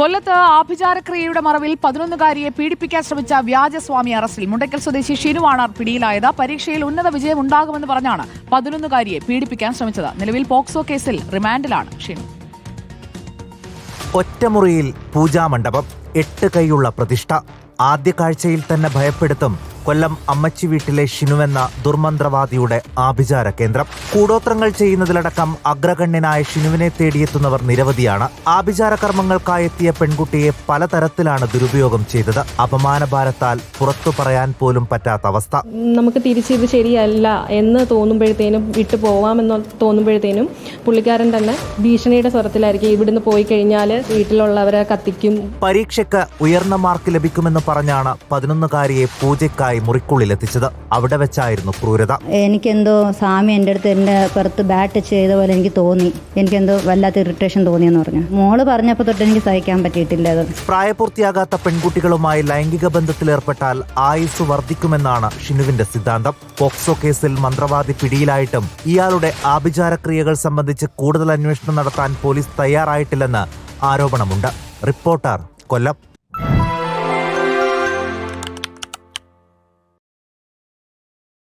കൊല്ലത്ത് ആഭിചാരക്രിയയുടെ മറവിൽ പതിനൊന്നുകാരിയെ പീഡിപ്പിക്കാൻ ശ്രമിച്ച വ്യാജസ്വാമി അറസ്റ്റിൽ മുണ്ടക്കൽ സ്വദേശി ഷിനുവാണ് പിടിയിലായത്. പരീക്ഷയിൽ ഉന്നത വിജയം ഉണ്ടാകുമെന്ന് പറഞ്ഞാണ് പതിനൊന്നുകാരിയെ പീഡിപ്പിക്കാൻ ശ്രമിച്ചത്. നിലവിൽ പോക്സോ കേസിൽ റിമാൻഡിലാണ് ഷിനു. ഒറ്റമുറിയിൽ പൂജാമണ്ഡപം എട്ട് കൈയുള്ള പ്രതിഷ്ഠ. ആദ്യ കാഴ്ചയിൽ തന്നെ ഭയപ്പെടുത്തും കൊല്ലം അമ്മച്ചി വീട്ടിലെ ഷിനുവെന്ന ദുർമന്ത്രവാദിയുടെ ആഭിചാര കേന്ദ്രം. കൂടോത്രങ്ങൾ ചെയ്യുന്നതിലടക്കം അഗ്രഗണ്യനായ ഷിനുവിനെ തേടിയെത്തുന്നവർ നിരവധിയാണ്. ആഭിചാര കർമ്മങ്ങൾക്കായെത്തിയ പെൺകുട്ടിയെ പലതരത്തിലാണ് ദുരുപയോഗം ചെയ്തത്. അപമാനഭാരത്താൽ പുറത്തു പറയാൻ പോലും പറ്റാത്ത അവസ്ഥ. നമുക്ക് തിരിച്ചിത് ശരിയല്ല എന്ന് തോന്നുമ്പോഴത്തേനും വിട്ടു പോവാമെന്ന് തോന്നുമ്പോഴത്തേനും പുള്ളിക്കാരൻ തന്നെ ഭീഷണിയുടെ സ്വരത്തിലായിരിക്കും ഇവിടുന്ന് പോയി കഴിഞ്ഞാൽ വീട്ടിലുള്ളവരെ കത്തിക്കും. പരീക്ഷയ്ക്ക് ഉയർന്ന മാർക്ക് ലഭിക്കുമെന്ന് പറഞ്ഞാണ് പതിനൊന്നുകാരിയെ പൂജയ്ക്കായി മുറിക്കുള്ളിലെത്തിച്ചത്. അവിടെ വെച്ചായിരുന്നു ക്രൂരത. എനിക്കെന്തോ സ്വാമി എന്റെ അടുത്ത് എന്റെ പുറത്ത് ബാറ്റ് ചെയ്ത പോലെ എനിക്ക് തോന്നി. എനിക്കെന്തോ വല്ലാത്ത ഇറിറ്റേഷൻ തോന്നിയെന്ന് പറഞ്ഞു. മോൾ പറഞ്ഞപ്പോൾ തൊട്ട് എനിക്ക് സഹിക്കാൻ പറ്റിയിട്ടില്ല അത്. പ്രായപൂർത്തിയാകാത്ത പെൺകുട്ടികളുമായി ലൈംഗിക ബന്ധത്തിലേർപ്പെട്ടാൽ ആയുസ് വർദ്ധിക്കുമെന്നാണ് ഷിനുവിന്റെ സിദ്ധാന്തം. പോക്സോ കേസിൽ മന്ത്രവാദി പിടിയിലായിട്ടും ഇയാളുടെ ആഭിചാരക്രിയകൾ സംബന്ധിച്ച് കൂടുതൽ അന്വേഷണം നടത്താൻ പോലീസ് തയ്യാറായിട്ടില്ലെന്ന് ആരോപണമുണ്ട്. റിപ്പോർട്ടർ കൊല്ലം.